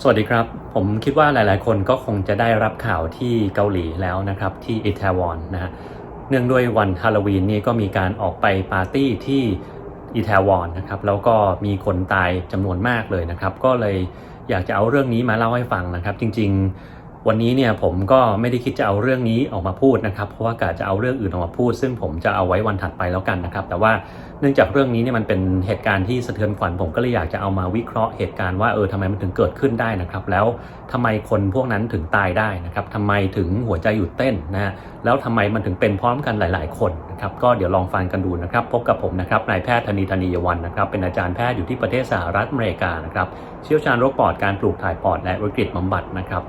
สวัสดีครับ ผมคิดว่าหลาย ๆ คนก็คงจะได้รับข่าวที่เกาหลีแล้วนะครับที่อิตาลีนะฮะเนื่องด้วยวันฮาโลวีนนี่ก็มีการออกไปปาร์ตี้ที่อิตาลีนะครับแล้วก็มีคนตายจำนวนมากเลยนะครับ ก็เลยอยากจะเอาเรื่องนี้มาเล่าให้ฟังนะครับ จริง ๆ วันนี้เนี่ยผมก็ไม่ได้คิดจะเอาเรื่องนี้ออกมาพูดนะครับ เพราะว่ากะจะเอาเรื่องอื่นออกมาพูด ซึ่งผมจะเอาไว้วันถัดไปแล้วกันนะครับ แต่ว่าเนื่องจากเรื่องนี้เนี่ยมันเป็นเหตุการณ์ที่สะเทือนขวัญผมก็เลยอยากจะเอามาวิเคราะห์เหตุการณ์ว่าเออทำไมมันถึงเกิดขึ้นได้นะครับ แล้วทำไมคนพวกนั้นถึงตายได้นะครับทำไมถึงหัวใจหยุดเต้นนะฮะแล้วทำไมมันถึงเป็นพร้อมกันหลาย ๆ คนนะครับก็เดี๋ยวลองฟังกันดูนะครับพบกับผมนะครับนายแพทย์ธนีธนียวันนะครับเป็นอาจารย์แพทย์อยู่ที่ประเทศสหรัฐอเมริกานะครับเชี่ยวชาญโรคปอดการปลูกถ่ายปอดและวิกฤตบำบัดนะครับ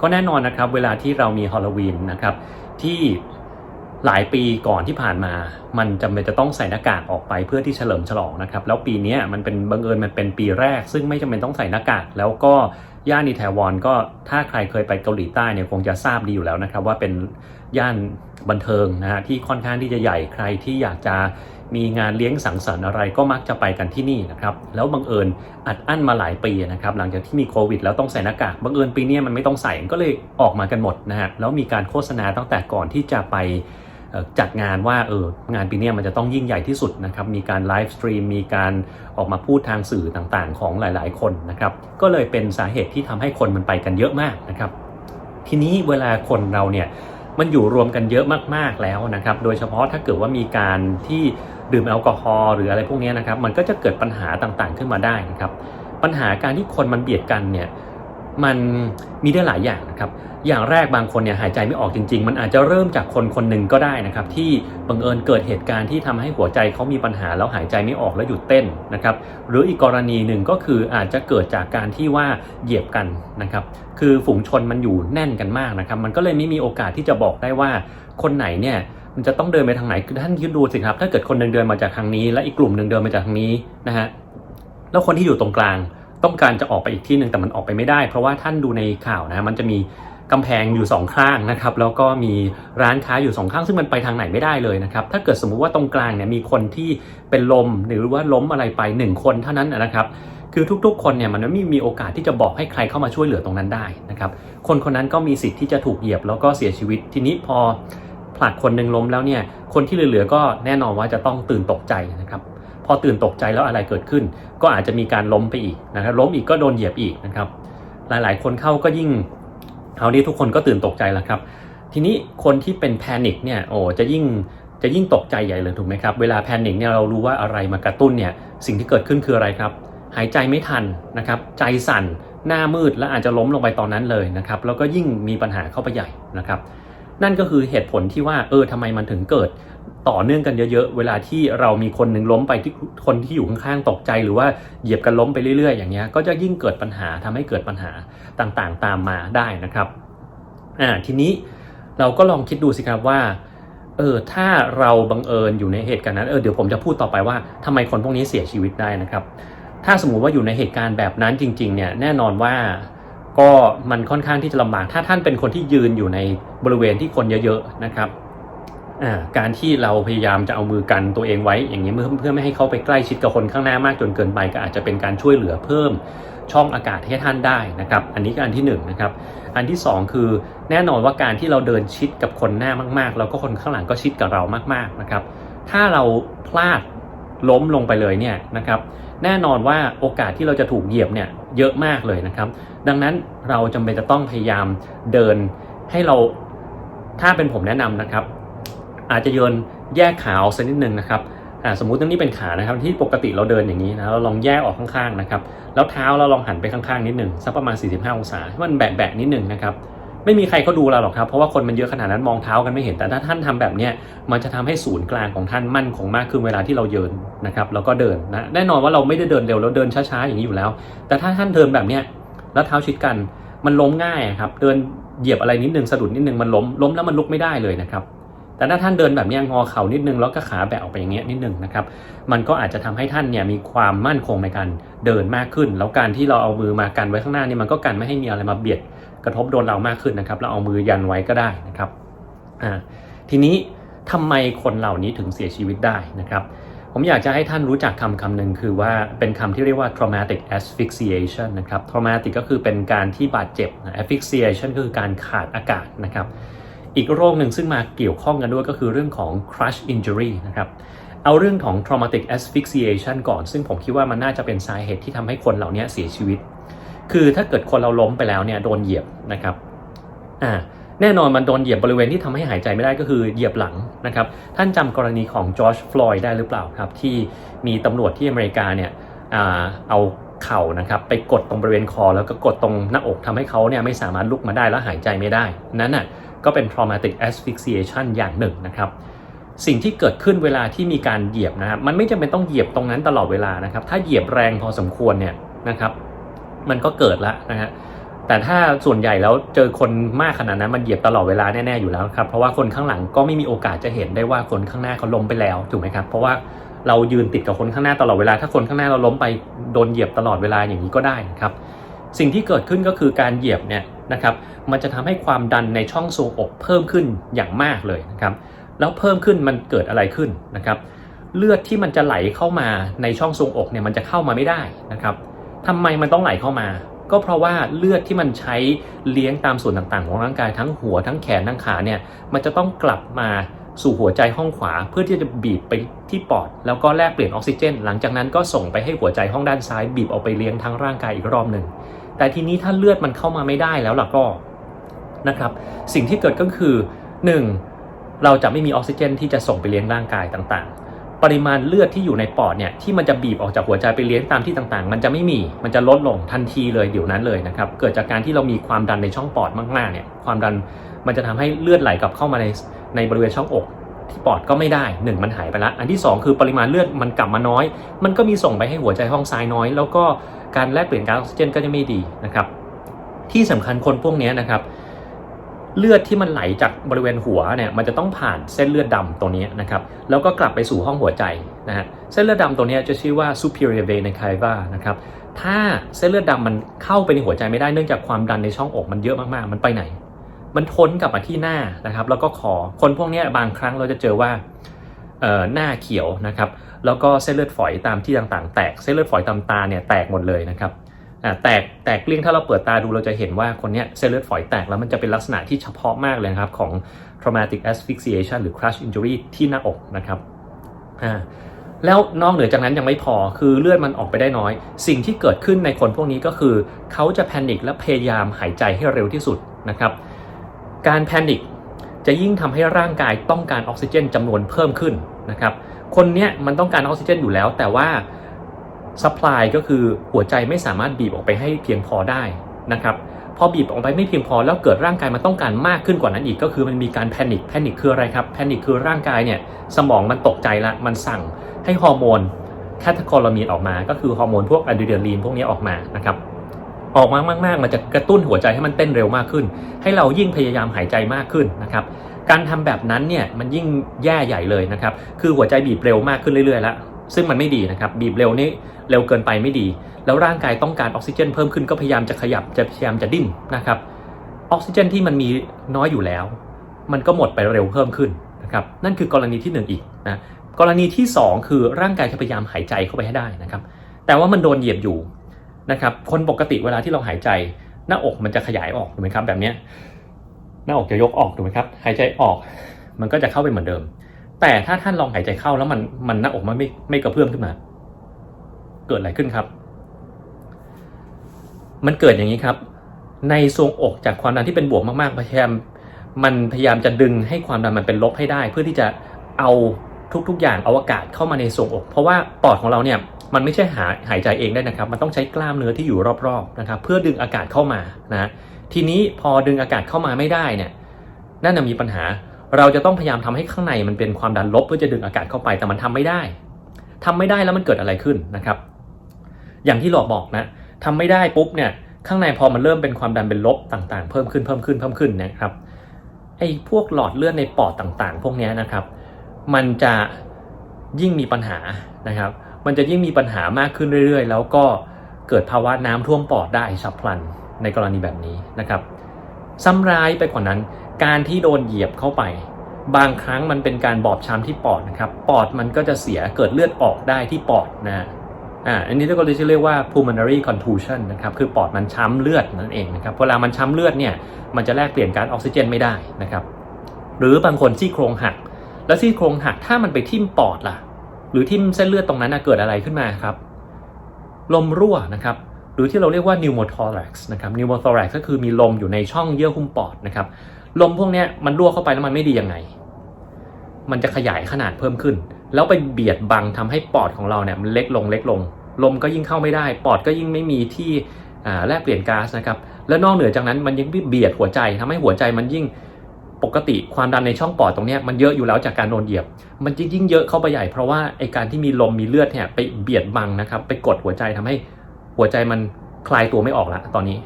ก็แน่นอนนะครับเวลาที่เรามีฮอลลวีนนะครับที่หลายปีก่อนที่ผ่านมา มันจำเป็นจะต้องใส่หน้ากากออกไปเพื่อที่เฉลิมฉลองนะครับ แล้วปีนี้มันเป็นบังเอิญมันเป็นปีแรก ซึ่งไม่จำเป็นต้องใส่หน้ากาก แล้วก็ย่านอิตาลีก็ถ้าใครเคยไปเกาหลีใต้เนี่ยคงจะทราบดีอยู่แล้วนะครับ ว่าเป็นย่านบันเทิงนะฮะที่ค่อนข้างที่จะใหญ่ใครที่อยากจะ มีงานเลี้ยงสังสรรค์อะไรก็มักจะไปกันที่นี่นะครับ แล้วบังเอิญอัดอั้นมาหลายปีนะครับ หลังจากที่มีโควิดแล้วต้องใส่หน้ากาก บังเอิญปีนี้มันไม่ต้องใส่ก็เลยออกมากันหมดนะฮะ แล้วมีการโฆษณาตั้งแต่ก่อนที่จะไปจัดงานว่าเอองานปีนี้มันจะต้องยิ่งใหญ่ที่สุดนะครับ มีการไลฟ์สตรีม มีการออกมาพูดทางสื่อต่างๆ ของหลายๆ คนนะครับ ก็เลยเป็นสาเหตุที่ทำให้คนมันไปกันเยอะมากนะครับ ทีนี้เวลาคนเราเนี่ย มันอยู่รวมกันเยอะมากๆแล้วนะครับ โดยเฉพาะถ้าเกิดว่ามีการที่ดื่มแอลกอฮอล์หรืออะไรพวกนี้นะครับ มันก็จะเกิดปัญหาต่างๆขึ้นมาได้นะครับ ปัญหาการที่คนมันเบียดกันเนี่ย มันมีได้หลายอย่างนะครับ อย่างแรกบางคนเนี่ยหายใจไม่ออกจริง ๆ มันอาจจะเริ่มจากคนคนหนึ่งก็ได้นะครับ ที่บังเอิญเกิดเหตุการณ์ที่ทำให้หัวใจเขามีปัญหาแล้วหายใจไม่ออกแล้วหยุดเต้นนะครับ หรืออีกกรณีหนึ่งก็คืออาจจะเกิดจากการที่ว่าเหยียบกันนะครับ คือฝูงชนมันอยู่แน่นกันมากนะครับ มันก็เลยไม่มีโอกาสที่จะบอกได้ว่าคนไหนเนี่ยมันจะต้องเดินไปทางไหนคือท่านคิดดูสิครับ ถ้าเกิดคนหนึ่งเดินมาจากทางนี้ และอีกกลุ่มหนึ่งเดินมาจากทางนี้นะฮะแล้วคนที่อยู่ตรงกลาง ต้องการจะออกไปอีกที่หนึ่งแต่มันออกไปไม่ได้ เพราะว่าท่านดูในข่าวนะมันจะมีกำแพงอยู่สองข้างนะครับแล้วก็มีร้านค้าอยู่สองข้างซึ่งมันไปทางไหนไม่ได้เลยนะครับถ้าเกิดสมมุติว่าตรงกลางเนี่ยมีคนที่เป็นลมหรือว่าล้มอะไรไปหนึ่งคนเท่านั้นนะครับคือทุกๆ คนเนี่ยมันไม่มีโอกาสที่จะบอกให้ใครเข้ามาช่วยเหลือตรงนั้นได้นะครับคนคนนั้นก็มีสิทธิ์ที่จะถูกเหยียบแล้วก็เสียชีวิตทีนี้พอผลักคนหนึ่งล้มแล้วเนี่ยคนที่เหลือๆก็แน่นอนว่าจะต้องตื่นตกใจนะครับ พอตื่นตกใจแล้วอะไรเกิดขึ้น ก็อาจจะมีการล้มไปอีกนะครับล้มอีกก็โดนเหยียบอีกนะครับ หลายๆ คนเข้าก็ยิ่งเอานี้ทุกคนก็ตื่นตกใจแล้วครับ ทีนี้คนที่เป็นแพนิคเนี่ยโอ้จะยิ่งจะยิ่งตกใจใหญ่เลยถูกไหมครับ เวลาแพนิคเนี่ยเรารู้ว่าอะไรมากระตุ้นเนี่ยสิ่งที่เกิดขึ้นคืออะไรครับ หายใจไม่ทันนะครับ ใจสั่นหน้ามืดและอาจจะล้มลงไปตอนนั้นเลยนะครับแล้วก็ยิ่งมีปัญหาเข้าไปใหญ่นะครับ นั่นก็คือเหตุผลที่ว่าเออทำไมมันถึงเกิด ต่อเนื่องกันเยอะๆ เวลาที่เรามีคนหนึ่งล้มไปที่คนที่อยู่ข้างๆ ตกใจหรือว่าเหยียบกันล้มไปเรื่อยๆ อย่างเงี้ย ก็จะยิ่งเกิดปัญหาทำให้เกิดปัญหาต่างๆ ตามมาได้นะครับ อ่า ทีนี้เราก็ลองคิดดูสิครับว่า เออ ถ้าเราบังเอิญอยู่ในเหตุการณ์นั้น เออ เดี๋ยวผมจะพูดต่อไปว่าทำไมคนพวกนี้เสียชีวิตได้นะครับ ถ้าสมมุติว่าอยู่ในเหตุการณ์แบบนั้นจริง ๆ เนี่ย แน่นอนว่าก็มันค่อนข้างที่จะลำบาก ถ้าท่านเป็นคนที่ยืนอยู่ในบริเวณที่คนเยอะๆ นะครับ การที่เราพยายามจะเอามือกันตัวเองไว้ อย่างนี้เพื่อเพื่อไม่ให้เขาไปใกล้ชิดกับคนข้างหน้ามากจนเกินไป ก็อาจจะเป็นการช่วยเหลือเพิ่มช่องอากาศให้ท่านได้นะครับ อันนี้ก็อันที่หนึ่งนะครับอันที่สองคือแน่นอนว่าการที่เราเดินชิดกับคนหน้ามากๆ แล้วก็คนข้างหลังก็ชิดกับเรามากๆนะครับถ้าเราพลาดล้มลงไปเลยเนี่ยนะครับแน่นอนว่าโอกาสที่เราจะถูกเหยียบเนี่ยเยอะมากเลยนะครับ ดังนั้นเราจำเป็นจะต้องพยายามเดินให้เราถ้าเป็นผมแนะนำนะครับ อาจจะโยนแยกขาออกสักนิดนึงนะครับสมมุติตรงนี้เป็นขานะครับที่ปกติเราเดินอย่างนี้นะเราลองแยกออกข้างๆนะครับแล้วเท้าเราลองหันไปข้างๆนิดนึงสักประมาณ 45 องศาให้มันแบะๆนิดนึงนะครับไม่มีใครเขาดูเราหรอกครับเพราะว่าคนมันเยอะขนาดนั้นมองเท้ากันไม่เห็นแต่ถ้าท่านทำแบบนี้มันจะทำให้ศูนย์กลางของท่านมั่นคงมากขึ้นเวลาที่เราเดินนะครับแล้วก็เดินนะแน่นอนว่าเราไม่ได้เดินเร็วแล้วเดินช้าๆอย่างนี้อยู่แล้ว แต่ถ้าท่านเดินแบบนี้แล้วเท้าชิดกันมันล้มง่ายครับเดินเหยียบอะไรนิดนึงสะดุดนิดนึงมันล้มล้มแล้วมันลุกไม่ได้เลยนะครับ แต่ถ้าท่านเดินแบบนี้งอเข่านิดนึงแล้วก็ขาแบะออกไปอย่างเงี้ยนิดนึงนะครับ มันก็อาจจะทำให้ท่านเนี่ยมีความมั่นคงในการเดินมากขึ้น แล้วการที่เราเอามือมากันไว้ข้างหน้านี่มันก็กันไม่ให้มีอะไรมาเบียดกระทบโดนเรามากขึ้นนะครับ เราเอามือยันไว้ก็ได้นะครับ อ่า ทีนี้ทำไมคนเหล่านี้ถึงเสียชีวิตได้นะครับ ผมอยากจะให้ท่านรู้จักคำคำหนึ่งคือว่าเป็นคำที่เรียกว่า traumatic asphyxiation นะครับ traumatic ก็คือเป็นการที่บาดเจ็บ asphyxiation ก็คือการขาดอากาศนะครับ อีกโรคหนึ่งซึ่งมาเกี่ยวข้องกันด้วยก็คือเรื่องของ crush injury นะครับ เอาเรื่องของ traumatic asphyxiation ก่อน ซึ่งผมคิดว่ามันน่าจะเป็นสาเหตุที่ทำให้คนเหล่านี้เสียชีวิต คือถ้าเกิดคนเราล้มไปแล้วเนี่ยโดนเหยียบนะครับ อ่า แน่นอนมันโดนเหยียบบริเวณที่ทำให้หายใจไม่ได้ก็คือเหยียบหลังนะครับ ท่านจำกรณีของจอร์จฟลอยด์ได้หรือเปล่าครับ ที่มีตำรวจที่อเมริกาเนี่ยอเอาเข่านะครับไปกดตรงบริเวณคอแล้วก็กดตรงหน้าอกทำให้เขาเนี่ยไม่สามารถลุกมาได้และหายใจไม่ได้ นั้นน่ะ ก็เป็น traumatic asphyxiation อย่างหนึ่งนะครับ สิ่งที่เกิดขึ้นเวลาที่มีการเหยียบนะครับมันไม่จำเป็นต้องเหยียบตรงนั้นตลอดเวลานะครับ ถ้าเหยียบแรงพอสมควรเนี่ยนะครับมันก็เกิดละนะฮะแต่ถ้าส่วนใหญ่แล้วเจอคนมากขนาดนั้นมันเหยียบตลอดเวลาแน่ๆอยู่แล้วครับเพราะว่าคนข้างหลังก็ไม่มีโอกาสจะเห็นได้ว่าคนข้างหน้าเขาล้มไปแล้วถูกไหมครับเพราะว่าเรายืนติดกับคนข้างหน้าตลอดเวลา ถ้าคนข้างหน้าเราล้มไปโดนเหยียบตลอดเวลาอย่างนี้ก็ได้นะครับ สิ่งที่เกิดขึ้นก็คือการเหยียบเนี่ย นะครับ มันจะทำให้ความดันในช่องทรวงอกเพิ่มขึ้นอย่างมากเลยนะครับ แล้วเพิ่มขึ้นมันเกิดอะไรขึ้นนะครับ เลือดที่มันจะไหลเข้ามาในช่องทรวงอกเนี่ยมันจะเข้ามาไม่ได้นะครับทำไมมันต้องไหลเข้ามา ก็เพราะว่าเลือดที่มันใช้เลี้ยงตามส่วนต่างๆ ของร่างกายทั้งหัวทั้งแขนทั้งขาเนี่ย มันจะต้องกลับมาสู่หัวใจห้องขวาเพื่อที่จะบีบไปที่ปอด แล้วก็แลกเปลี่ยนออกซิเจน หลังจากนั้นก็ส่งไปให้หัวใจห้องด้านซ้ายบีบเอาไปเลี้ยงทั้งร่างกายอีกรอบหนึ่ง แต่ทีนี้ถ้าเลือดมันเข้ามาไม่ได้แล้วล่ะก็นะครับ สิ่งที่เกิดก็คือ 1. เราจะไม่มีออกซิเจน ที่จะส่งไปเลี้ยงร่างกายต่างๆ ปริมาณเลือดที่อยู่ในปอดเนี่ยที่มันจะบีบออกจากหัวใจไปเลี้ยงตามที่ต่างๆ มันจะไม่มีมันจะลดลงทันทีเลยเดี๋ยวนั้นเลยนะครับเกิดจากการที่เรามีความดันในช่องปอดมากๆเนี่ยความดันมันจะทำให้เลือดไหลกลับเข้ามาในในบริเวณช่องอกที่ปอดก็ไม่ได้หนึ่งมันหายไปละอันที่สองคือปริมาณเลือดมันกลับมาน้อย มันก็มีส่งไปให้หัวใจห้องซ้ายน้อย แล้วก็ การแลกเปลี่ยนก๊าซออกซิเจนก็จะไม่ดีนะครับ ที่สำคัญคนพวกนี้นะครับ เลือดที่มันไหลจากบริเวณหัวเนี่ยมันจะต้องผ่านเส้นเลือดดำตรงนี้นะครับแล้วก็กลับไปสู่ห้องหัวใจนะฮะเส้นเลือดดำตัวนี้จะชื่อว่า superior vena cava นะครับถ้าเส้นเลือดดำมันเข้าไปในหัวใจไม่ได้เนื่องจากความดันในช่องอกมันเยอะมากๆ มันไปไหน มันทนกลับมาที่หน้านะครับ แล้วก็คอคนพวกนี้บางครั้งเราจะเจอว่า หน้าเขียวนะครับ แล้วก็เส้นเลือดฝอยตามที่ต่างๆ แตก เส้นเลือดฝอยตามตาเนี่ยแตกหมดเลยนะครับแตกแตกเกลี้ยงถ้าเราเปิดตาดูเราจะเห็นว่าคนเนี้ยเส้นเลือดฝอยแตกแล้วมันจะเป็นลักษณะที่เฉพาะมากเลยครับของ traumatic asphyxiation หรือ crush injury ที่หน้าอกนะครับแล้วนอกเหนือจากนั้นยังไม่พอคือเลือดมันออกไปได้น้อย สิ่งที่เกิดขึ้นในคนพวกนี้ก็คือ เขาจะแพนิคและพยายามหายใจให้เร็วที่สุดนะครับ การแพนิค จะยิ่งทำให้ร่างกายต้องการออกซิเจนจำนวนเพิ่มขึ้นนะครับ คนเนี้ยมันต้องการออกซิเจนอยู่แล้ว แต่ว่าซัพพลายก็คือหัวใจไม่สามารถบีบออกไปให้เพียงพอได้นะครับพอบีบออกไปไม่เพียงพอแล้วเกิดร่างกายมันต้องการมากขึ้นกว่านั้นอีกก็คือมันมีการแพนิคแพนิคคืออะไรครับแพนิคคือร่างกายเนี่ยสมองมันตกใจละมันสั่งให้ฮอร์โมนแคทโคลามีนออกมา ก็คือฮอร์โมนพวกอะดรีนาลีนพวกนี้ออกมานะครับ ออกมามากๆมันจะกระตุ้นหัวใจให้มันเต้นเร็วมากขึ้น ให้เรายิ่งพยายามหายใจมากขึ้นนะครับการทำแบบนั้นเนี่ยมันยิ่งแย่ใหญ่เลยนะครับ คือหัวใจบีบเร็วมากขึ้นเรื่อยๆแล้ว ซึ่งมันไม่ดีนะครับ บีบเร็วนี่เร็วเกินไปไม่ดี แล้วร่างกายต้องการออกซิเจนเพิ่มขึ้นก็พยายามจะขยับจะพยายามจะดิ้นนะครับ ออกซิเจนที่มันมีน้อยอยู่แล้ว มันก็หมดไปเร็วเพิ่มขึ้นนะครับ นั่นคือกรณีที่หนึ่งอีกนะ กรณีที่สองคือร่างกายจะพยายามหายใจเข้าไปให้ได้นะครับ แต่ว่ามันโดนเหยียบอยู่ นะครับคนปกติเวลาที่เราหายใจ หน้าอกมันจะขยายออกถูกไหมครับ แบบนี้หน้าอกจะยกออกถูกไหมครับ หายใจออกมันก็จะเข้าไปเหมือนเดิม แต่ถ้าท่านลองหายใจเข้าแล้วมันมันหน้าอกมันไม่ไม่กระเพื่อมขึ้นมา เกิดอะไรขึ้นครับ มันเกิดอย่างนี้ครับ ในทรวงอกจากความดันที่เป็นบวกมากๆพยายามมันพยายามจะดึงให้ความดันมันเป็นลบให้ได้ เพื่อที่จะเอา ทุก ๆ อย่างอาอากาศเข้ามาในทรวงอก เพราะว่าปอดของเราเนี่ยมันไม่ใช่หาหายใจเองได้นะครับ มันต้องใช้กล้ามเนื้อที่อยู่รอบๆนะครับ เพื่อดึงอากาศเข้ามานะทีนี้พอดึงอากาศเข้ามาไม่ได้เนี่ยนั่นนะมีปัญหาเราจะต้องพยายามทำให้ข้างในมันเป็นความดันลบเพื่อจะดึงอากาศเข้าไปแต่มันทำไม่ได้ทำไม่ได้แล้วมันเกิดอะไรขึ้นนะครับ อย่างที่หลอกบอกนะทำไม่ได้ปุ๊บเนี่ยข้างในพอมันเริ่มเป็นความดันเป็นลบต่างๆ เพิ่มขึ้นเพิ่มขึ้นเพิ่มขึ้นนะครับไอ้พวกหลอดเลือดในปอดต่างๆ พวกนี้นะครับ มันจะยิ่งมีปัญหานะครับ มันจะยิ่งมีปัญหามากขึ้นเรื่อยๆ แล้วก็เกิดภาวะน้ำท่วมปอดได้ฉับพลันในกรณีแบบนี้นะครับซ้ำร้ายไปกว่านั้น การที่โดนเหยียบเข้าไป บางครั้งมันเป็นการบอบช้ำที่ปอดนะครับ ปอดมันก็จะเสียเกิดเลือดออกได้ที่ปอดนะอ่าอันนี้ก็เลยเรียกว่า pulmonary contusion นะครับคือปอดมันช้ำเลือดนั่นเองนะครับเวลามันช้ำเลือดเนี่ยมันจะแลกเปลี่ยนกาซออกซิเจนไม่ได้นะครับ หรือบางคนซี่โครงหัก แล้วซี่โครงหักถ้ามันไปทิ่มปอดล่ะ หรือทิ่มเส้นเลือดตรงนั้นนะเกิดอะไรขึ้นมาครับ ลมรั่วนะครับ หรือที่เราเรียกว่า pneumothorax นะครับ pneumothorax ก็คือมีลมอยู่ในช่องเยื่อหุ้มปอดนะครับ ลมพวกนี้มันรั่วเข้าไปแล้วมันไม่ดียังไง มันจะขยายขนาดเพิ่มขึ้น แล้วไปเบียดบังทำให้ปอดของเราเนี่ยมันเล็กลงเล็กลง ลมก็ยิ่งเข้าไม่ได้ ปอดก็ยิ่งไม่มีที่อ่าแลกเปลี่ยนก๊าซนะครับ แล้วนอกเหนือจากนั้นมันยังเบียดหัวใจทำให้หัวใจมันยิ่ง ปกติความดันในช่องปอดตรงนี้มันเยอะอยู่แล้วจากการโดนเหยียบ มันยิ่งยิ่งเยอะเข้าไปใหญ่เพราะว่าไอการที่มีลมมีเลือดเนี่ยไปเบียดบังนะครับ ไปกดหัวใจทำให้หัวใจมันคลายตัวไม่ออกละตอนนี้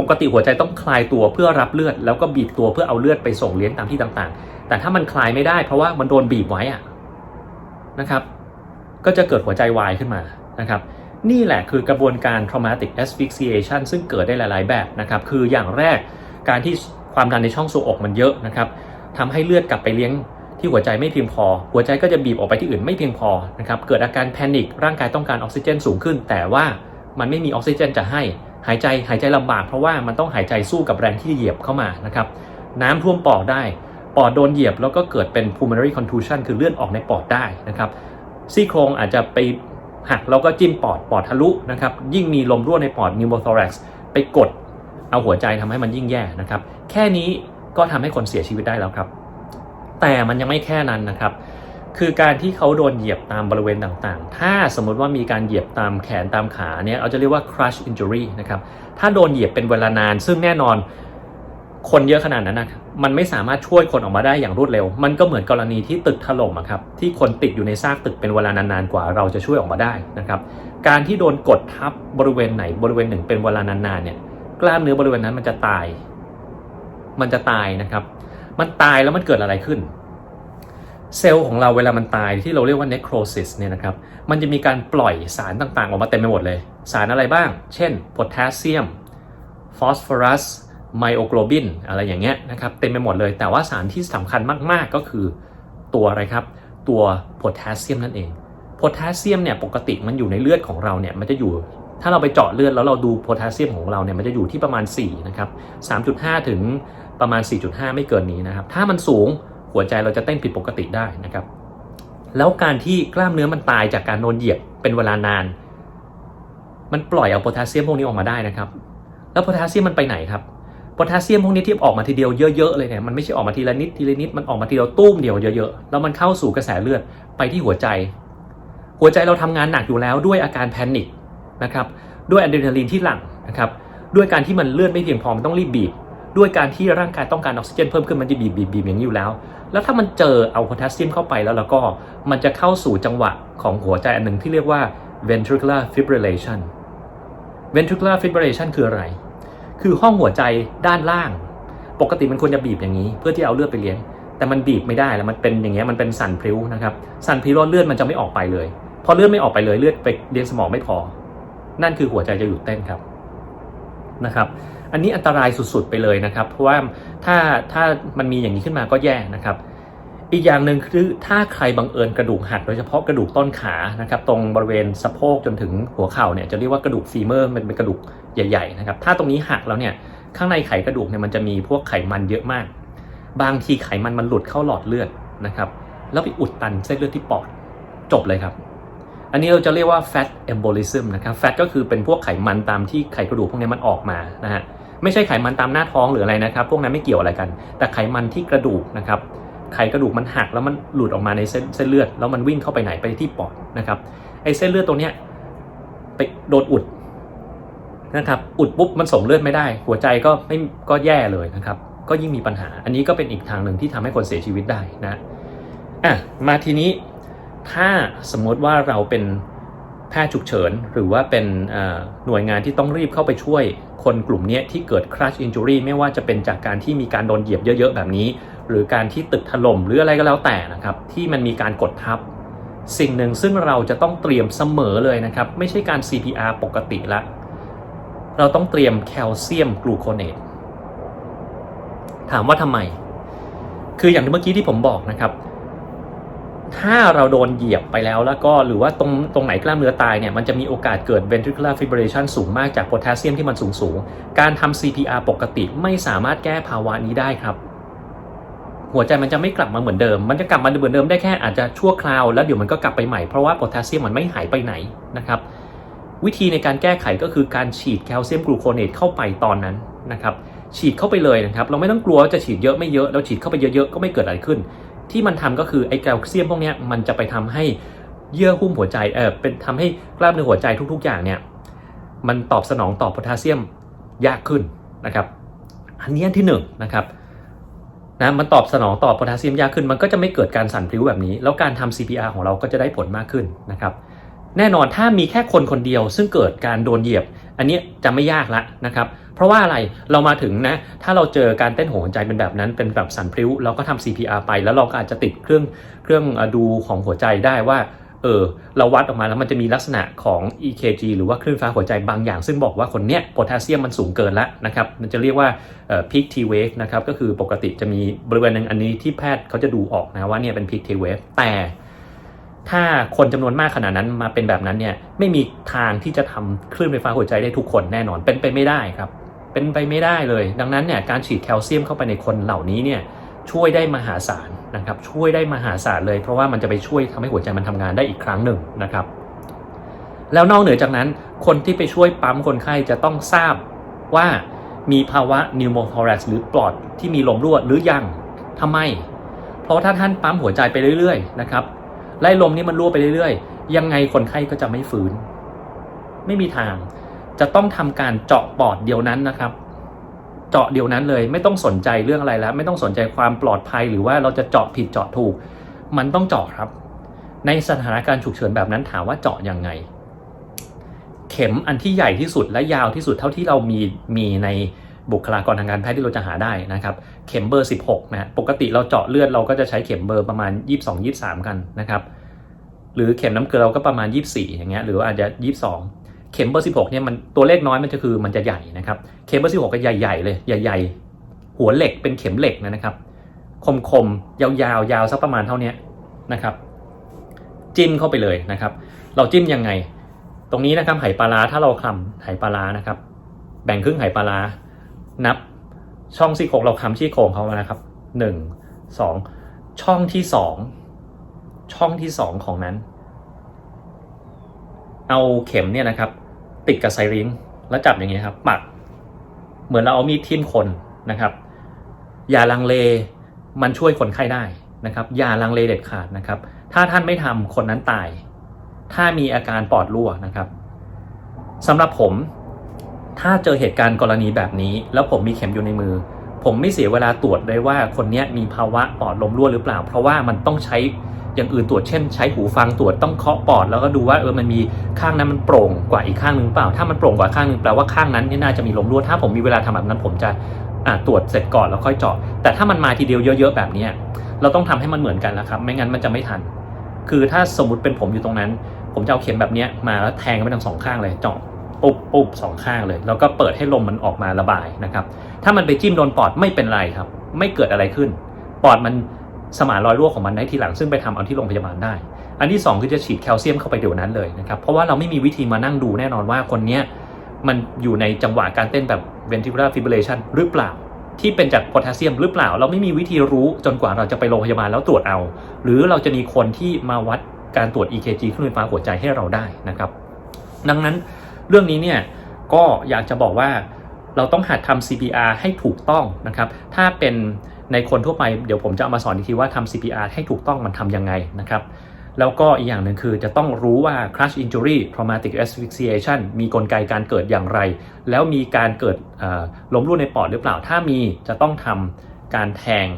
ปกติหัวใจต้องคลายตัวเพื่อรับเลือด แล้วก็บีบตัวเพื่อเอาเลือดไปส่งเลี้ยงตามที่ต่างๆ แต่ถ้ามันคลายไม่ได้ เพราะว่ามันโดนบีบไว้อะนะครับ ก็จะเกิดหัวใจวายขึ้นมานะครับนี่แหละคือกระบวนการ traumatic asphyxiation ซึ่งเกิดได้หลาย ๆ แบบนะครับ คืออย่างแรกการที่ ความดันในช่องทรวงอกมันเยอะนะครับทำให้เลือดกลับไปเลี้ยงที่หัวใจไม่เพียงพอ หัวใจก็จะบีบออกไปที่อื่นไม่เพียงพอนะครับ เกิดอาการแพนิค ร่างกายต้องการออกซิเจนสูงขึ้น แต่ว่ามันไม่มีออกซิเจนจะให้ หายใจหายใจลำบาก เพราะว่ามันต้องหายใจสู้กับแรงที่เหยียบเข้ามานะครับ น้ำท่วมปอดได้ ปอดโดนเหยียบแล้วก็เกิดเป็น pulmonary contusion คือเลือดออกในปอดได้นะครับ ซี่โครงอาจจะไปหักแล้วก็จิ้มปอด ปอดทะลุนะครับ ยิ่งมีลมรั่วในปอด pneumothorax ไปกด เอาหัวใจทำให้มันยิ่งแย่นะครับ แค่นี้ก็ทำให้คนเสียชีวิตได้แล้วครับ แต่มันยังไม่แค่นั้นนะครับ คือการที่เขาโดนเหยียบตามบริเวณต่างๆ ถ้าสมมติว่ามีการเหยียบตามแขนตามขาเนี่ยเราจะเรียกว่า crush injury นะครับ ถ้าโดนเหยียบเป็นเวลานาน ซึ่งแน่นอนคนเยอะขนาดนั้นนะมันไม่สามารถช่วยคนออกมาได้อย่างรวดเร็ว มันก็เหมือนกรณีที่ตึกถล่มครับ ที่คนติดอยู่ในซากตึกเป็นเวลานานๆกว่าเราจะช่วยออกมาได้นะครับ การที่โดนกดทับบริเวณไหนบริเวณหนึ่งเป็นเวลานานๆเนี่ย กล้ามเนื้อบริเวณนั้นมันจะตาย มันจะตายนะครับ มันตายแล้วมันเกิดอะไรขึ้น เซลล์ของเราเวลามันตายที่เราเรียกว่า necrosis เนี่ยนะครับ มันจะมีการปล่อยสารต่างๆ ออกมาเต็มไปหมดเลย สารอะไรบ้าง เช่นโพแทสเซียม ฟอสฟอรัส ไมโอโกลบิน อะไรอย่างเงี้ยนะครับ เต็มไปหมดเลย แต่ว่าสารที่สำคัญมากๆ ก็คือตัวอะไรครับ ตัวโพแทสเซียมนั่นเอง โพแทสเซียมเนี่ยปกติมันอยู่ในเลือดของเราเนี่ย มันจะอยู่ ถ้าเราไปเจาะเลือดแล้วเราดูโพแทสเซียมของเราเนี่ยมันจะอยู่ที่ประมาณ4นะครับ3.5 ถึงประมาณ 4.5 ไม่เกินนี้นะครับ ถ้ามันสูงหัวใจเราจะเต้นผิดปกติได้นะครับ แล้วการที่กล้ามเนื้อมันตายจากการโดนเหยียบเป็นเวลานาน มันปล่อยเอาโพแทสเซียมพวกนี้ออกมาได้นะครับ แล้วโพแทสเซียมมันไปไหนครับโพแทสเซียมพวกนี้ที่ออกมาทีเดียวเยอะๆเลยเนี่ยมันไม่ใช่ออกมาทีละนิดทีละนิดมันออกมาทีเดียวตุ้มเดียวเยอะๆแล้วมันเข้าสู่กระแสเลือดไปที่หัวใจ หัวใจเราทำงานหนักอยู่แล้วด้วยอาการแพนิค นะครับด้วยอะดรีนาลีนที่หลั่งนะครับด้วยการที่มันเลือดไม่เพียงพอมันต้องรีบบีบ ด้วยการที่ร่างกายต้องการออกซิเจนเพิ่มขึ้นมันจะบีบบีบบีบอย่างนี้อยู่แล้ว แล้วถ้ามันเจอเอาโพแทสเซียมเข้าไปแล้วแล้วก็มันจะเข้าสู่จังหวะของหัวใจอันหนึ่งที่เรียกว่า ventricular fibrillation ventricular fibrillation คืออะไร คือห้องหัวใจด้านล่าง ปกติมันควรจะบีบอย่างนี้ เพื่อที่เอาเลือดไปเลี้ยง แต่มันบีบไม่ได้แล้วมันเป็นอย่างเงี้ยมันเป็นสั่นพลิ้วนะครับสั่นพลิ้วแล้วเลือดมันจะไม่ออกไปเลย พอเลือดไม่ออกไปเลยเลือดไปเลี้ยงสมองไม่พอ นั่นคือหัวใจจะหยุดเต้นครับนะครับ อันนี้อันตรายสุดๆไปเลยนะครับ เพราะว่าถ้าถ้ามันมีอย่างนี้ขึ้นมาก็แย่นะครับ อีกอย่างหนึ่งคือถ้าใครบังเอิญกระดูกหักโดยเฉพาะกระดูกต้นขานะครับ ตรงบริเวณสะโพกจนถึงหัวเข่าเนี่ยจะเรียกว่ากระดูกฟีเมอร์มันเป็นกระดูกใหญ่ๆนะครับ ถ้าตรงนี้หักแล้วเนี่ยข้างในไขกระดูกเนี่ยมันจะมีพวกไขมันเยอะมาก บางทีไขมันมันหลุดเข้าหลอดเลือดนะครับ แล้วไปอุดตันเส้นเลือดที่ปอดจบเลยครับ อันนี้เราจะเรียกว่า fat embolism นะครับ fat ก็คือเป็นพวกไขมันตามที่ไขกระดูกพวกนี้มันออกมานะฮะไม่ใช่ไขมันตามหน้าท้องหรืออะไรนะครับ พวกนั้นไม่เกี่ยวอะไรกัน แต่ไขมันที่กระดูกนะครับไขกระดูกมันหักแล้วมันหลุดออกมาในเส้นเส้นเลือด แล้วมันวิ่งเข้าไปไหนไปที่ปอดนะครับไอ้เส้นเลือดตรงเนี้ยไปโดนอุดนะครับอุดปุ๊บมันส่งเลือดไม่ได้ หัวใจก็ไม่ก็แย่เลยนะครับ ก็ยิ่งมีปัญหา อันนี้ก็เป็นอีกทางหนึ่งที่ทำให้คนเสียชีวิตได้นะอะมาทีนี้ ถ้าสมมติว่าเราเป็นแพทย์ฉุกเฉิน หรือว่าเป็นหน่วยงานที่ต้องรีบเข้าไปช่วยคนกลุ่มนี้ที่เกิด crush injury ไม่ว่าจะเป็นจากการที่มีการโดนเหยียบเยอะๆ แบบนี้ หรือการที่ตึกถล่มหรืออะไรก็แล้วแต่นะครับ ที่มันมีการกดทับ สิ่งหนึ่งซึ่งเราจะต้องเตรียมเสมอเลยนะครับ ไม่ใช่การ CPR ปกติละ เราต้องเตรียมแคลเซียมกลูโคเนตถามว่าทำไม คืออย่างเมื่อกี้ที่ผมบอกนะครับ ถ้าเราโดนเหยียบไปแล้วแล้วก็หรือว่าตรงตรงไหนกล้ามเนื้อตายเนี่ยมันจะมีโอกาสเกิด ventricular fibrillation สูงมากจากโพแทสเซียมที่มันสูงสูงการทำ CPR ปกติไม่สามารถแก้ภาวะนี้ได้ครับ หัวใจมันจะไม่กลับมาเหมือนเดิม มันจะกลับมาเหมือนเดิมได้แค่อาจจะชั่วคราวแล้วเดี๋ยวมันก็กลับไปใหม่เพราะว่าโพแทสเซียมมันไม่หายไปไหนนะครับวิธีในการแก้ไขก็คือการฉีดแคลเซียมกลูโคเนตเข้าไปตอนนั้นนะครับฉีดเข้าไปเลยนะครับ เราไม่ต้องกลัวว่าจะฉีดเยอะไม่เยอะ เราฉีดเข้าไปเยอะๆ ก็ไม่เกิดอะไรขึ้น ที่มันทำก็คือไอ้แคลเซียมพวกนี้มันจะไปทำให้เยื่อหุ้มหัวใจเออเป็นทำให้กล้ามเนื้อหัวใจทุก ๆ อย่างเนี่ยมันตอบสนองต่อโพแทสเซียมยากขึ้นนะครับ อันนี้อันที่หนึ่งนะครับนะมันตอบสนองต่อโพแทสเซียมยากขึ้น มันก็จะไม่เกิดการสั่นพลิ้วแบบนี้ แล้วการทำ CPR ของเราก็จะได้ผลมากขึ้นนะครับแน่นอนถ้ามีแค่คนคนเดียวซึ่งเกิดการโดนเหยียบ อันนี้จะไม่ยากละนะครับ เพราะว่าอะไรเรามาถึงนะ ถ้าเราเจอการเต้นหัวใจเป็นแบบนั้นเป็นแบบสั่นพลิ้วเราก็ทำ CPR ไป แล้วเราก็อาจจะติดเครื่องเครื่องดูของหัวใจได้ว่าเออเราวัดออกมาแล้วมันจะมีลักษณะของ EKG หรือว่าคลื่นฟ้าหัวใจบางอย่าง ซึ่งบอกว่าคนเนี้ยโพแทสเซียมมันสูงเกินแล้วนะครับ มันจะเรียกว่าเอ่อ peak T wave นะครับ ก็คือปกติจะมีบริเวณหนึ่งอันนี้ที่แพทย์เขาจะดูออกนะว่าเนี่ยเป็น peak T wave แต่ ถ้าคนจำนวนมากขนาดนั้นมาเป็นแบบนั้นเนี่ยไม่มีทางที่จะทำคลื่นไฟฟ้าหัวใจได้ทุกคนแน่นอนเป็นไปไม่ได้ครับ เป็นไปไม่ได้เลย ดังนั้นเนี่ยการฉีดแคลเซียมเข้าไปในคนเหล่านี้เนี่ยช่วยได้มหาศาลนะครับช่วยได้มหาศาลเลย เพราะว่ามันจะไปช่วยทำให้หัวใจมันทำงานได้อีกครั้งหนึ่งนะครับ แล้วนอกเหนือจากนั้น คนที่ไปช่วยปั๊มคนไข้จะต้องทราบว่ามีภาวะนิวโมทอรัสหรือปลอดที่มีลมรั่วหรือยังทำไม เพราะถ้าท่านปั๊มหัวใจไปเรื่อยๆนะครับไล่ลมนี่มันรั่วไปเรื่อยๆ ยังไงคนไข้ก็จะไม่ฟื้น ไม่มีทาง จะต้องทำการเจาะปอดเดียวนั้นนะครับ เจาะเดียวนั้นเลยไม่ต้องสนใจเรื่องอะไรแล้ว ไม่ต้องสนใจความปลอดภัยหรือว่าเราจะเจาะผิดเจาะถูก มันต้องเจาะครับ ในสถานการณ์ฉุกเฉินแบบนั้นถามว่าเจาะยังไง เข็มอันที่ใหญ่ที่สุดและยาวที่สุดเท่าที่เรามีมีในบุคลากรทางการแพทย์ที่เราจะหาได้นะครับ เข็มเบอร์ 16 นะปกติเราเจาะเลือดเราก็จะใช้เข็มเบอร์ประมาณ 22 23 กันนะครับ หรือเข็มน้ำเกลือเราก็ประมาณ 24 อย่างเงี้ยหรือว่าอาจจะ 22 เข็มเบอร์ 16เนี่ยมันตัวเลขน้อยมันจะคือมันจะใหญ่นะครับ เข็มเบอร์ 16ก็ใหญ่ๆเลยใหญ่ ๆ หัวเหล็กเป็นเข็มเหล็กนะครับ คมๆยาวๆยาวสักประมาณเท่านี้นะครับ จิ้มเข้าไปเลยนะครับ เราจิ้มยังไง ตรงนี้นะครับไหปลาร้าถ้าเราคลำไหปลาร้านะครับ แบ่งครึ่งไหปลาร้านับช่องซี่โครงเราคำซี่โครงเขานะครับหนึ่งสองช่องที่สองช่องที่สองของนั้น เอาเข็มเนี่ยนะครับ ติดกับไซริงแล้วจับอย่างเงี้ยครับปักเหมือนเราเอามีดทิ่มคนนะครับอย่าลังเลมันช่วยคนไข้ได้นะครับ อย่าลังเลเด็ดขาดนะครับ ถ้าท่านไม่ทำคนนั้นตาย ถ้ามีอาการปอดรั่วนะครับสำหรับผมถ้าเจอเหตุการณ์กรณีแบบนี้ แล้วผมมีเข็มอยู่ในมือ ผมไม่เสียเวลาตรวจเลยว่าคนนี้มีภาวะปอดลมรั่วหรือเปล่า เพราะว่ามันต้องใช้อย่างอื่นตรวจเช่น ใช้หูฟังตรวจต้องเคาะปอดแล้วก็ดูว่าเออมันมีข้างนั้นมันโปร่งกว่าอีกข้างนึงเปล่า ถ้ามันโปร่งกว่าข้างนึงแปลว่าข้างนั้นนี่น่าจะมีลมรั่วถ้าผมมีเวลาทำแบบนั้นผมจะตรวจเสร็จก่อนแล้วค่อยเจาะ แต่ถ้ามันมาทีเดียวเยอะๆแบบนี้เราต้องทำให้มันเหมือนกันแล้วครับ ไม่งั้นมันจะไม่ทัน คือถ้าสมมติเป็นผมอยู่ตรงนั้น ผมจะเอาเข็มแบบนี้มาแล้วแทงไปทั้งสองข้างเลยเจาะ ปุ๊บปุ๊บสองข้างเลย แล้วก็เปิดให้ลมมันออกมาระบายนะครับ ถ้ามันไปจิ้มโดนปอดไม่เป็นไรครับ ไม่เกิดอะไรขึ้น ปอดมันสมานรอยรั่วของมันได้ทีหลังซึ่งไปทำเอาที่โรงพยาบาลได้ อันที่สองคือจะฉีดแคลเซียมเข้าไปเดี๋ยวนั้นเลยนะครับ เพราะว่าเราไม่มีวิธีมานั่งดูแน่นอนว่าคนเนี้ยมันอยู่ในจังหวะการเต้นแบบ ventricular fibrillation หรือเปล่า ที่เป็นจากโพแทสเซียมหรือเปล่า เราไม่มีวิธีรู้จนกว่าเราจะไปโรงพยาบาลแล้วตรวจเอา หรือเราจะมีคนที่มาวัดการตรวจ EKG คลื่นไฟฟ้าหัวใจให้เราได้นะครับ ดังนั้น เรื่องนี้เนี่ยก็อยากจะบอกว่าเราต้องหัดทำ CPR ให้ถูกต้องนะครับ ถ้าเป็นในคนทั่วไปเดี๋ยวผมจะเอามาสอนอีกทีว่าทำ CPR ให้ถูกต้องมันทำยังไงนะครับ แล้วก็อีกอย่างหนึ่งคือจะต้องรู้ว่า crash injury traumatic asphyxiation มีกลไกการเกิดอย่างไร แล้วมีการเกิดล้มรั่วในปอดหรือเปล่า ถ้ามีจะต้องทำการแทง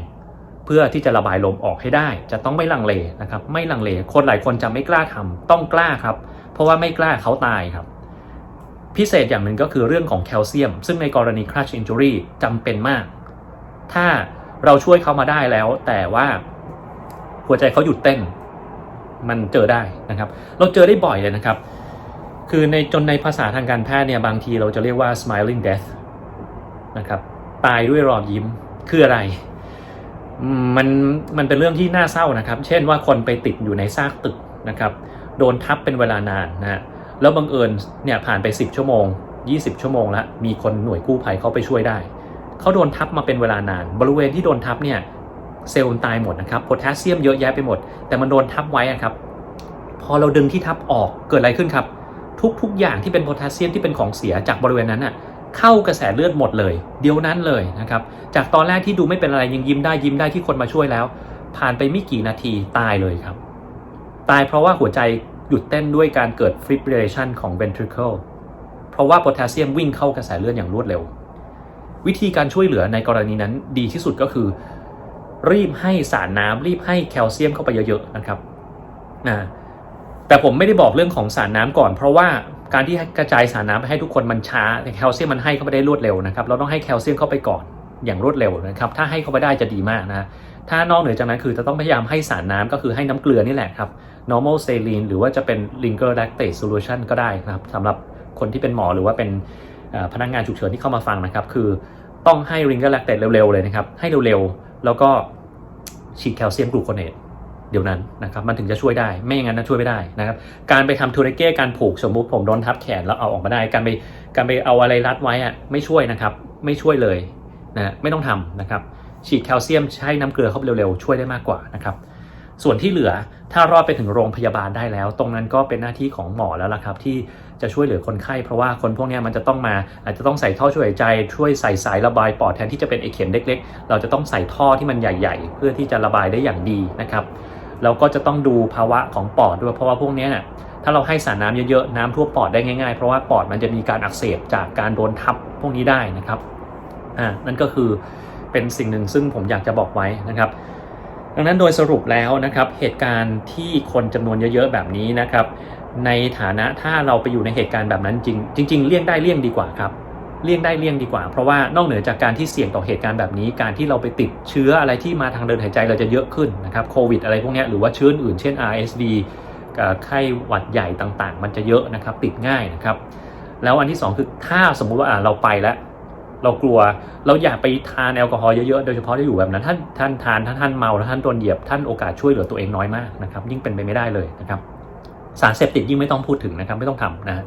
เพื่อที่จะระบายลมออกให้ได้ จะต้องไม่ลังเลนะครับ ไม่ลังเล คนหลายคนจะไม่กล้าทำต้องกล้าครับ เพราะว่าไม่กล้าเขาตายครับ พิเศษอย่างหนึ่งก็คือเรื่องของแคลเซียม ซึ่งในกรณี crash injury จำเป็นมาก ถ้าเราช่วยเขามาได้แล้ว แต่ว่าหัวใจเขาหยุดเต้น มันเจอได้นะครับ เราเจอได้บ่อยเลยนะครับ คือในจนในภาษาทางการแพทย์เนี่ยบางทีเราจะเรียกว่า smiling death นะครับ ตายด้วยรอยยิ้มคืออะไรมมันมันเป็นเรื่องที่น่าเศร้านะครับ เช่นว่าคนไปติดอยู่ในซากตึกนะครับ โดนทับเป็นเวลานานนะฮะ แล้วบังเอิญเนี่ยผ่านไป 10 ชั่วโมง 20 ชั่วโมงแล้วมีคนหน่วยกู้ภัยเขาไปช่วยได้ เขาโดนทับมาเป็นเวลานาน บริเวณที่โดนทับเนี่ยเซลล์ตายหมดนะครับโพแทสเซียมเยอะแยะไปหมด แต่มันโดนทับไว้ครับ พอเราดึงที่ทับออกเกิดอะไรขึ้นครับ ทุกๆ อย่างที่เป็นโพแทสเซียมที่เป็นของเสียจากบริเวณนั้นน่ะเข้ากระแสเลือดหมดเลย เดี๋ยวนั้นเลยนะครับจากตอนแรกที่ดูไม่เป็นอะไรยังยิ้มได้ยิ้มได้ที่คนมาช่วยแล้ว ผ่านไปไม่กี่นาทีตายเลยครับ ตายเพราะว่าหัวใจ ยุดเต้นด้วยการเกิด fibrillation ของ ventricle เพราะว่าโพแทสเซียมวิ่งเข้ากระแสเลือดอย่างรวดเร็ว วิธีการช่วยเหลือในกรณีนั้นดีที่สุดก็คือ รีบให้สารน้ำรีบให้แคลเซียมเข้าไปเยอะๆนะครับนะแต่ผมไม่ได้บอกเรื่องของสารน้ำก่อน เพราะว่าการที่กระจายสารน้ำไปให้ทุกคนมันช้าแต่แคลเซียมมันให้เข้าไปได้รวดเร็วนะครับเราต้องให้แคลเซียมเข้าไปก่อน อย่างรวดเร็วนะครับ ถ้าให้เข้าไปได้จะดีมากนะถ้านอกเหนือจากนั้นคือจะต้องพยายามให้สารน้ำก็คือให้น้ำเกลือนี่แหละครับ normal saline หรือว่าจะเป็น linger lactate solution ก็ได้นะครับสำหรับคนที่เป็นหมอหรือว่าเป็นพนักงานฉุกเฉินที่เข้ามาฟังนะครับ คือต้องให้ linger lactate เร็วๆเลยนะครับ ให้เร็วๆ แล้วก็ฉีดแคลเซียมกลูโคเนตเดี๋ยวนั้นนะครับ มันถึงจะช่วยได้ ไม่อย่างนั้นนะช่วยไม่ได้นะครับ การไปทำทูเรเก้การผูกสมมุติผมโดนทับแขนแล้วเอาออกมาได้ การไปการไปเอาอะไรรัดไว้อะไม่ช่วยนะครับ ไม่ช่วยเลย นะไม่ต้องทำนะครับ ฉีดแคลเซียมให้น้ำเกลือเข้าไปเร็วๆ ช่วยได้มากกว่านะครับส่วนที่เหลือถ้ารอดไปถึงโรงพยาบาลได้แล้ว ตรงนั้นก็เป็นหน้าที่ของหมอแล้วล่ะครับ ที่จะช่วยเหลือคนไข้เพราะว่าคนพวกนี้มันจะต้องมาอาจจะต้องใส่ท่อช่วยหายใจ ช่วยใส่สายระบายปอดแทนที่จะเป็นไอเข็มเล็ก ๆ เราจะต้องใส่ท่อที่มันใหญ่ ๆ เพื่อที่จะระบายได้อย่างดีนะครับแล้วก็จะต้องดูภาวะของปอดด้วยเพราะว่าพวกนี้ยน่ะถ้าเราให้สารน้ำเยอะๆน้ำทั่วปอดได้ง่ายๆ เพราะว่าปอดมันจะมีการอักเสบจากการโดนทับพวกนี้ได้นะครับ อ่านั่นก็คือเป็นสิ่งหนึ่งซึ่งผมอยากจะบอกไว้นะครับ ดังนั้นโดยสรุปแล้วนะครับ เหตุการณ์ที่คนจำนวนเยอะๆแบบนี้นะครับ ในฐานะถ้าเราไปอยู่ในเหตุการณ์แบบนั้นจริง จริง ๆ เลี่ยงได้เลี่ยงดีกว่าครับเลี่ยงได้เลี่ยงดีกว่า เพราะว่านอกเหนือจากการที่เสี่ยงต่อเหตุการณ์แบบนี้ การที่เราไปติดเชื้ออะไรที่มาทางเดินหายใจเราจะเยอะขึ้นนะครับโควิดอะไรพวกนี้หรือว่าเชื้ออื่นเช่น RSV กับไข้หวัดใหญ่ต่างๆ มันจะเยอะนะครับติดง่ายนะครับ แล้วอันที่สองคือถ้าสมมุติว่าเราไปแล้ว เรากลัว เราอย่าไปทานแอลกอฮอล์เยอะๆ โดยเฉพาะถ้าอยู่แบบนั้น ท่านท่านทานถ้าท่านเมาแล้วท่านโดนเหยียบท่านโอกาสช่วยเหลือตัวเองน้อยมากนะครับ ยิ่งเป็นไปไม่ได้เลยนะครับ สารเสพติดยิ่งไม่ต้องพูดถึงนะครับ ไม่ต้องทำนะฮะ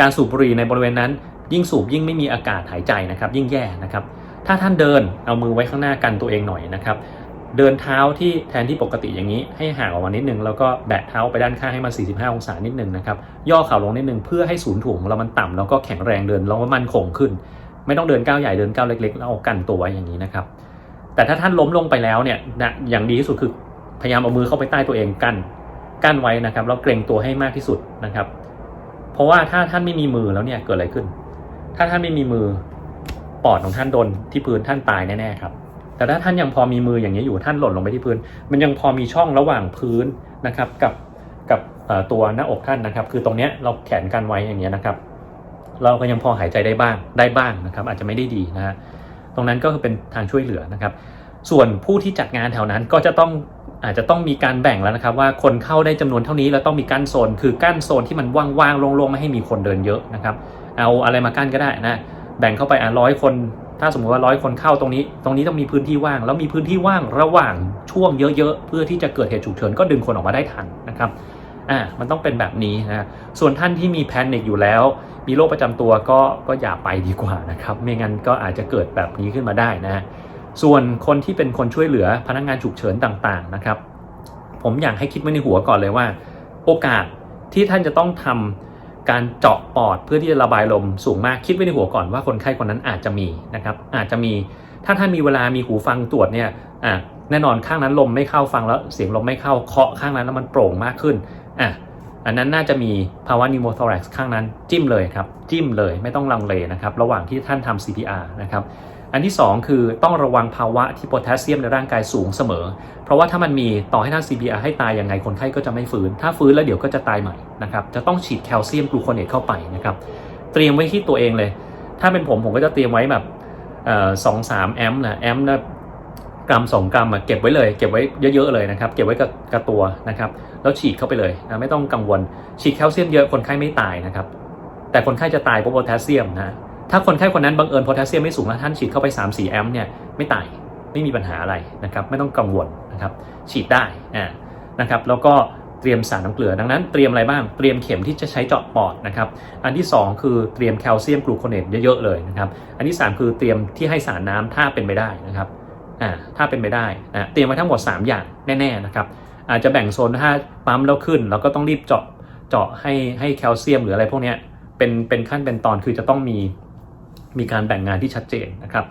การสูบบุหรี่ในบริเวณนั้น ยิ่งสูบยิ่งไม่มีอากาศหายใจนะครับ ยิ่งแย่นะครับ ถ้าท่านเดินเอามือไว้ข้างหน้ากันตัวเองหน่อยนะครับเดินเท้าที่แทนที่ปกติอย่างนี้ให้ห่างออกมานิดนึงแล้วก็แบะเท้าไปด้านข้างให้มัน 45 องศานิดนึงนะครับย่อเข่าลงนิดนึงเพื่อให้ศูนย์ถ่วงของเรามันต่ำแล้วก็แข็งแรงเดินแล้วก็มั่นคงขึ้น ไม่ต้องเดินก้าวใหญ่เดินก้าวเล็ก ๆ แล้วเอากันตัวอย่างนี้นะครับ แต่ถ้าท่านล้มลงไปแล้วเนี่ยนะอย่างดีที่สุดคือพยายามเอามือเข้าไปใต้ตัวเองกั้นกั้นไว้นะครับแล้วเกรงตัวให้มากที่สุดนะครับ เพราะว่าถ้าท่านไม่มีมือแล้วเนี่ยเกิดอะไรขึ้น ถ้าท่านไม่มีมือปอดของท่านโดนที่พื้นท่านตายแน่ๆครับแต่ถ้าท่านยังพอมีมืออย่างนี้อยู่ท่านหล่นลงไปที่พื้น มันยังพอมีช่องระหว่างพื้นนะครับกับกับตัวหน้าอกท่านนะครับ คือตรงเนี้ยเราแขนกันไว้อย่างเงี้ยนะครับ เราก็ยังพอหายใจได้บ้างได้บ้างนะครับ อาจจะไม่ได้ดีนะฮะตรงนั้นก็คือเป็นทางช่วยเหลือนะครับ ส่วนผู้ที่จัดงานแถวนั้นก็จะต้องอาจจะต้องมีการแบ่งแล้วนะครับ ว่าคนเข้าได้จำนวนเท่านี้แล้วต้องมีกั้นโซน คือกั้นโซนที่มันว่างๆโล่งๆไม่ให้มีคนเดินเยอะนะครับ เอาอะไรมากั้นก็ได้นะแบ่งเข้าไปอะร้อยคน ถ้าสมมติว่าร้อยคนเข้าตรงนี้ ตรงนี้ต้องมีพื้นที่ว่าง แล้วมีพื้นที่ว่างระหว่างช่วงเยอะๆเพื่อที่จะเกิดเหตุฉุกเฉินก็ดึงคนออกมาได้ทันนะครับอ่ามันต้องเป็นแบบนี้นะส่วนท่านที่มีแพนิคอยู่แล้ว มีโรคประจำตัวก็ก็อย่าไปดีกว่านะครับ ไม่งั้นก็อาจจะเกิดแบบนี้ขึ้นมาได้นะส่วนคนที่เป็นคนช่วยเหลือพนักงานฉุกเฉินต่างๆนะครับ ผมอยากให้คิดไว้ในหัวก่อนเลยว่า โอกาสที่ท่านจะต้องทำการเจาะปอดเพื่อที่จะระบายลมสูงมากคิดไว้ในหัวก่อนว่าคนไข้คนนั้นอาจจะมีนะครับ อาจจะมีถ้าท่านมีเวลามีหูฟังตรวจเนี่ยอะแน่นอนข้างนั้นลมไม่เข้าฟังแล้วเสียงลมไม่เข้าเคาะข้างนั้นแล้วมันโปร่งมากขึ้นอะ อันนั้นน่าจะมีภาวะนิโมทอรักซ์ข้างนั้นจิ้มเลยครับ จิ้มเลยไม่ต้องลังเลนะครับ ระหว่างที่ท่านทำ CPR นะครับอันที่ 2 คือต้องระวังภาวะที่โพแทสเซียมในร่างกายสูงเสมอ เพราะว่าถ้ามันมีต่อให้ท่าน CPR ให้ตายยังไงคนไข้ก็จะไม่ฟื้น ถ้าฟื้นแล้วเดี๋ยวก็จะตายใหม่นะครับจะต้องฉีดแคลเซียมกลูโคเนตเข้าไปนะครับเตรียมไว้ที่ตัวเองเลย ถ้าเป็นผมผมก็จะเตรียมไว้แบบสองสามแอมป์นะแอมป์นะ กรัมสองกรัมอะเก็บไว้เลย เก็บไว้เยอะๆเลยนะครับเก็บไว้กับกับตัวนะครับแล้วฉีดเข้าไปเลยนะไม่ต้องกังวล ฉีดแคลเซียมเยอะคนไข้ไม่ตายนะครับแต่คนไข้จะตายเพราะโพแทสเซียมนะถ้าคนไข้คนนั้นบังเอิญโพแทสเซียมไม่สูงแล้วท่านฉีดเข้าไป 3-4 แอมป์เนี่ยไม่ตายไม่มีปัญหาอะไรนะครับไม่ต้องกังวลนะครับฉีดได้อ่านะครับแล้วก็เตรียมสารน้ำเกลือดังนั้นเตรียมอะไรบ้างเตรียมเข็มที่จะใช้เจาะปอดนะครับอันที่ 2 คือเตรียมแคลเซียมกลูโคเนตเยอะๆเลยนะครับอันที่ 3 คือเตรียมที่ให้สารน้ำถ้าเป็นไปได้นะครับ อ่าถ้าเป็นไปได้นะเตรียมไว้ทั้งหมด 3 อย่างแน่ๆนะครับอาจจะแบ่งโซนถ้าปั๊มแล้วขึ้นเราก็ต้องรีบเจาะเจาะให้ให้แคลเซียมหรืออะไรพวกนี้เป็นเป็นขั้นเป็นตอนคือจะต้องมีมีการแบ่งงานที่ชัดเจนนะครับ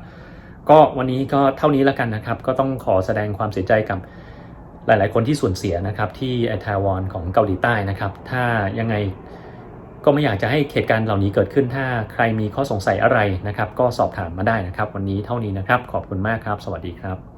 ก็วันนี้ก็เท่านี้แล้วกันนะครับ ก็ต้องขอแสดงความเสียใจกับหลาย ๆ คนที่สูญเสียนะครับที่ไอทาวอนของเกาหลีใต้นะครับ ถ้ายังไง ก็ไม่อยากจะให้เหตุการณ์เหล่านี้เกิดขึ้นถ้าใครมีข้อสงสัยอะไรนะครับ ก็สอบถามมาได้นะครับ วันนี้เท่านี้นะครับ ขอบคุณมากครับ สวัสดีครับ